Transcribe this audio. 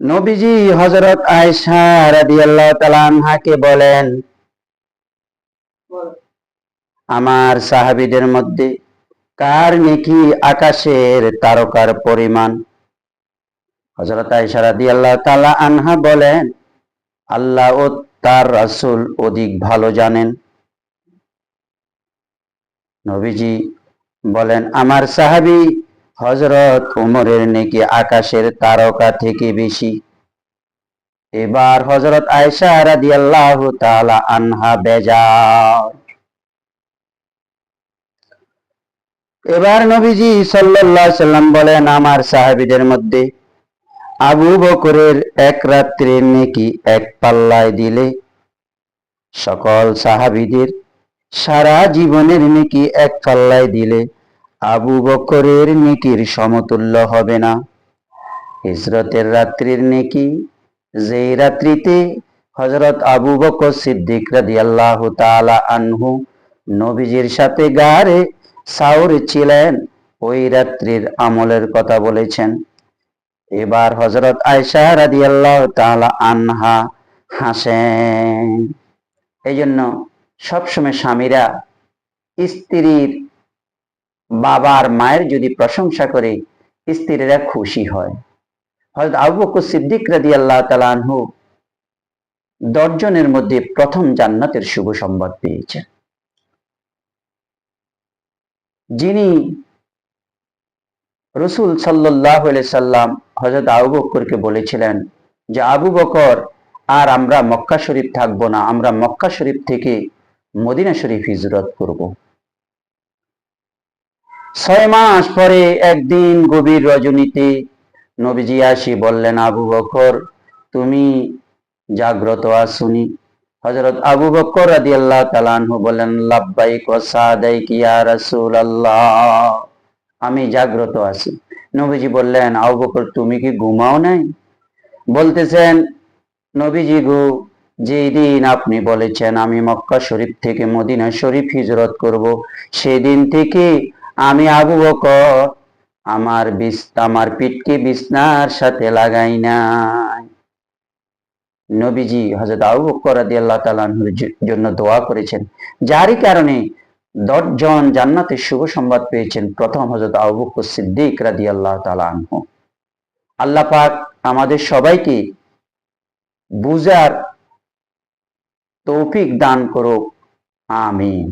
নবীজি হজরত আয়সা রাদিয়াল্লাহু তাআলা আনহাকে বলেন, আমার সাহাবীদের মধ্যে কার নেকি আকাশের তারকার পরিমাণ? হজরত আয়সা রাদিয়াল্লাহু তালা আনহা বলেন, আল্লাহ ও তার রাসুল অধিক ভালো জানেন। নবীজি বলেন, আমার সাহাবী হজরত উমরের নেকি আকাশের তারকা থেকে বেশি। এবার হজরত আয়সা রাদিয়াল্লাহু তাআলা আনহা বেজার। এবার নবীজি আলাইহি সাল্লাম বলেন, আমার সাহাবীদের মধ্যে আবু বকরের এক রাত্রির নেকি এক পাল্লায় দিলে সকল সাহাবীদের সারা জীবনের নেকি এক পাল্লায় দিলে আবু বকরের নেকির সমতুল্য হবে না। হিজরতের রাত্রির নেকি, যেই রাত্রিতে হজরত আবু বকর সিদ্দিক রাদিয়াল্লাহু তাআলা আনহু নবীজির সাথে গারে সাউর ছিলেন, ওই রাত্রির আমলের কথা বলেছেন। এবার হজরত আয়সা রাদিয়াল্লাহু তাআলা আনহা হাসেন। এই জন্য সবসময় স্বামীরা স্ত্রীর বাবার মায়ের যদি প্রশংসা করে, স্ত্রীরা খুশি হয়। হয়তো আবু সিদ্দিক রাদি আল্লাহ তালানহু দশজনের মধ্যে প্রথম জান্নাতের শুভ সংবাদ পেয়েছেন। যিনি রসুল সাল্লাহ সাল্লাম হজরত আবু বকরকে বলেছিলেন যে, আবু বকর, আর আমরা মক্কা শরীফ থাকব না, আমরা মক্কা শরীফ থেকে মদিনা শরীফ হিজরত করব। ছয় মাস পরে একদিন গভীর রজনীতে নবীজি আসি বললেন, আবু বকর, তুমি জাগ্রত আসুনি। হজরত আবু বকর রাদি আল্লাহ তালানহু বললেন, লাব্বাইক সাদাইক ইয়া রাসূল আল্লাহ আমি জাগ্রত আছি। নবীজি বললেন, আবু বকর, তুমি কি ঘুমাও নাই? বলতেছেন, নবীজি গো যেই দিন আপনি বলেছেন, আমি মক্কা শরীফ থেকে মদিনা শরীফ হিজরত করব, সেদিন থেকে আমি আবু বকর। আমার আমার পিঠকে বিছনার সাথে লাগাই নাই। নবীজি হজরত আবু বকর আল্লাহ তাআলার জন্য দোয়া করেছেন। যারই কারণে দশজন জান্নাতের শুভ সংবাদ পেয়েছেন। প্রথম হজরত আবু বকর সিদ্দিক রাদিয়াল্লাহু তাআলা আনহু। আল্লাহ পাক আমাদের সবাইকে বুজার তৌফিক দান করুক। আমিন।